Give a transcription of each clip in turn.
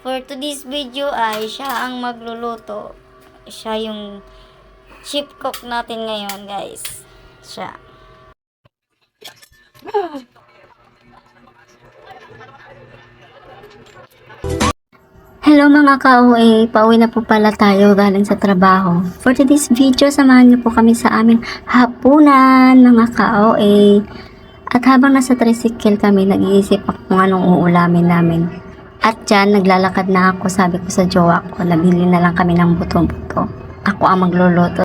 For today's video ay siya ang magluluto. Siya yung chief cook natin ngayon, guys. Siya. Hello mga ka-OA, pauwi na po pala tayo galing sa trabaho. For today's video, samahan niyo po kami sa amin hapunan mga ka-OA. At habang nasa tricycle kami, nag-iisip ako kung anong uulamin namin. At dyan, naglalakad na ako, sabi ko sa jowa ko, nabili na lang kami ng buto-buto. Ako ang magluluto.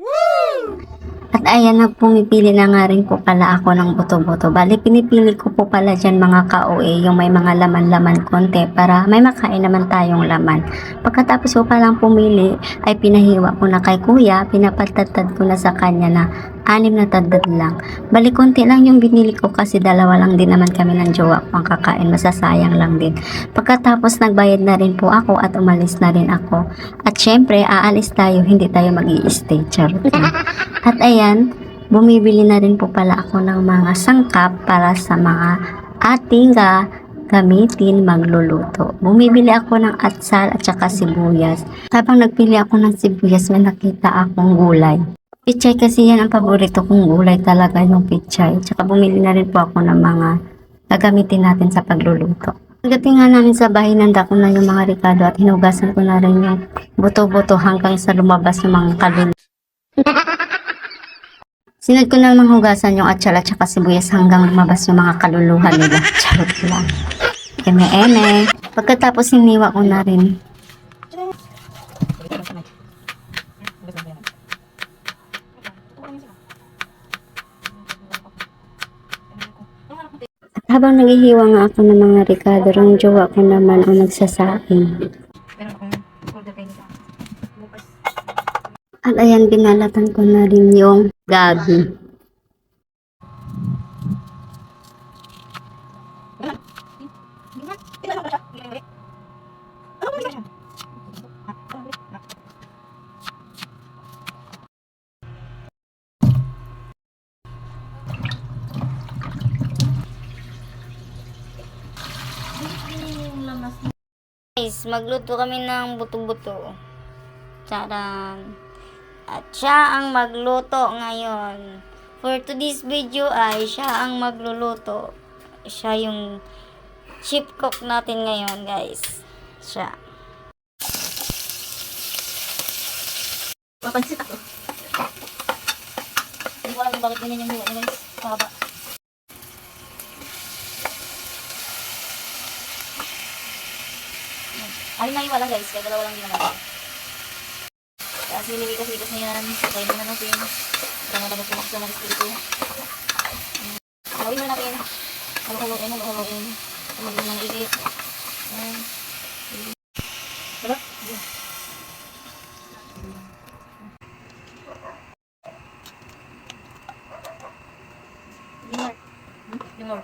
At ayan, nagpumipili na nga rin po pala ako ng buto-buto. Bali, pinipili ko po pala dyan mga ka-OA, yung may mga laman-laman konti para may makain naman tayong laman. Pagkatapos ko palang pumili, ay pinahiwa ko na kay kuya, pinapatadtad ko na sa kanya na anim na tadtad lang. Bali, konti lang yung binili ko kasi dalawa lang din naman kami ng jowa ko ang kakain, masasayang lang din. Pagkatapos nagbayad na rin po ako at umalis na rin ako. At syempre, aalis tayo, hindi tayo mag stay Charot lang. At ayan, bumibili na rin po pala ako ng mga sangkap para sa mga ating ah, gamitin magluluto. Bumibili ako ng atsal at saka sibuyas. Habang nagpili ako ng sibuyas, may nakita akong gulay. Pichay kasi yan ang paborito kong gulay talaga yung pichay. Tsaka bumili na rin po ako ng mga gagamitin natin sa pagluluto. Pagdating nga namin sa bahay, nanda ko na yung mga ricado at hinugasan ko na rin yung buto-buto hanggang sa lumabas yung mga kalun. Sinad ko na namang hugasan yung atsala at saka sibuyas hanggang lumabas yung mga kaluluhan nila. Charot lang. Eme-eme. Pagkatapos hiniwa ko na rin. Habang naghihiwa nga ako ng mga ricado, ang jowa ko naman ang nagsasaing. At ayan, binalatan ko na rin yung gabi. Magluto kami ng buto-buto. Charan. At siya ang magluto ngayon. For today's video ay siya ang magluluto. Siya yung chief cook natin ngayon, guys. Siya. Papansit ako. Hindi ko alam bakit ganyan yung niya guys. Pahaba. Alin na wala guys, kaya dalawa lang ginawa. Tapos minimikas-mikas na yan. Patayin muna natin. Para matapos po sa mga spirito. Haluin muna natin. Halu-haluin, halu-haluin. Tumagin ng ilit. Ayan. Wala? Yung more. Hmm? Yung more.